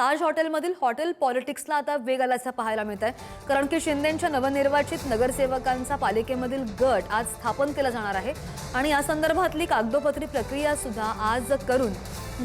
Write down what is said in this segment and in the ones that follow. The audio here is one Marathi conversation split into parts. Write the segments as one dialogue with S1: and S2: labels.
S1: ताज हॉटेलमधील हॉटेल पॉलिटिक्सला आता वेग आल्याचं पाहायला मिळत आहे कारण की शिंदेंच्या नवनिर्वाचित नगरसेवकांचा पालिकेमधील गट आज स्थापन केला जाणार आहे. आणि या संदर्भातली कागदोपत्री प्रक्रिया सुद्धा आज करून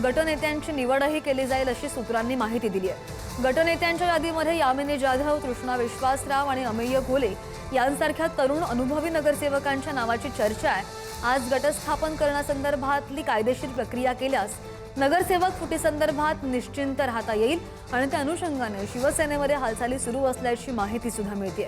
S1: गटनेत्यांची निवडही केली जाईल अशी सूत्रांनी माहिती दिली आहे. गटनेत्यांच्या यादीमध्ये यामिनी जाधव कृष्णा विश्वासराव आणि अमेय घोले यांसारख्या तरुण अनुभवी नगरसेवकांच्या नावाची चर्चा आहे. आज गटस्थापन करण्यासंदर्भातली कायदेशीर प्रक्रिया केल्यास नगरसेवक फुटीसंदर्भात निश्चिंत राहता येईल आणि त्या अनुषंगाने शिवसेनेमध्ये हालचाली सुरू असल्याची माहिती सुद्धा मिळते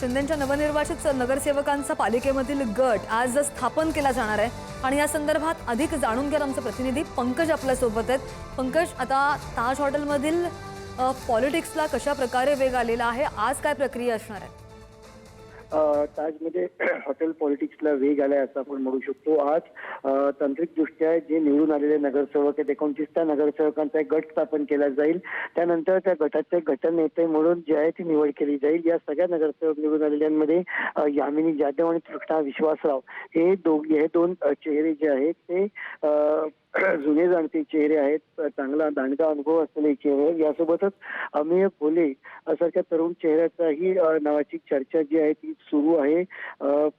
S1: शिंदेच्या नवनिर्वाचित नगरसेवकांचा पालिकेमधील गट आज स्थापन केला जाणार आहे. आणि या संदर्भात अधिक जाणून घ्या आमचे प्रतिनिधी पंकज आपल्यासोबत आहेत. पंकज आता ताज हॉटेलमधील पॉलिटिक्सला कशा प्रकारे वेग आलेला आहे? आज काय प्रक्रिया असणार आहे?
S2: ताजमध्ये हॉटेल पॉलिटिक्सला वेग आलाय असं आपण म्हणू शकतो. आज तांत्रिकदृष्ट्या जे निवडून आलेले नगरसेवक आहेत एकोणतीस त्या नगरसेवकांचा एक गट स्थापन केला जाईल. त्यानंतर त्या गटाचे गटनेते म्हणून जे आहे ती निवड केली जाईल. या सगळ्या नगरसेवक निवडून आलेल्यांमध्ये यामिनी जाधव आणि कृष्णा विश्वासराव हे दोघे हे दोन चेहरे जे आहेत ते जुने जाणते चेहरे आहेत. चांगला दांडगा अनुभव असलेले चेहरे यासोबतच अमेय भोले सारख्या तरुण चेहऱ्याचाही नावाची चर्चा जी आहे ती सुरू आहे.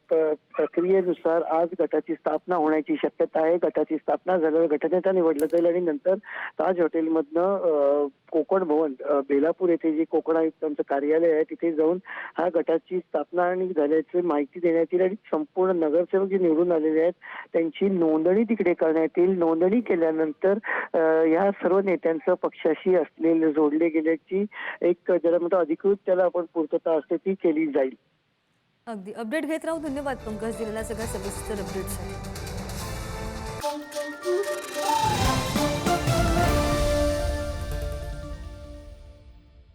S2: प्रक्रियेनुसार आज गटाची स्थापना होण्याची शक्यता आहे. गटाची स्थापना झाल्यावर गटनेता निवडला जाईल आणि नंतर ताज हॉटेलमधनं कोकण भवन बेलापूर येथे जे कोकण आयुक्तांचं कार्यालय आहे तिथे जाऊन हा गटाची स्थापना आणि झाल्याची माहिती देण्यात येईल आणि संपूर्ण नगरसेवक जे निवडून आलेले आहेत त्यांची नोंदणी तिकडे करण्यात येईल. नोंदणी केल्यानंतर या सर्व नेत्यांचं पक्षाशी असलेले जोडले गेल्याची एक ज्याला म्हणतो अधिकृत त्याला आपण पूर्तता असते ती केली जाईल.
S1: अगदी. अपडेट घेत राहू. धन्यवाद पंकज दिलेला सगळ्या सविस्तर अपडेट्स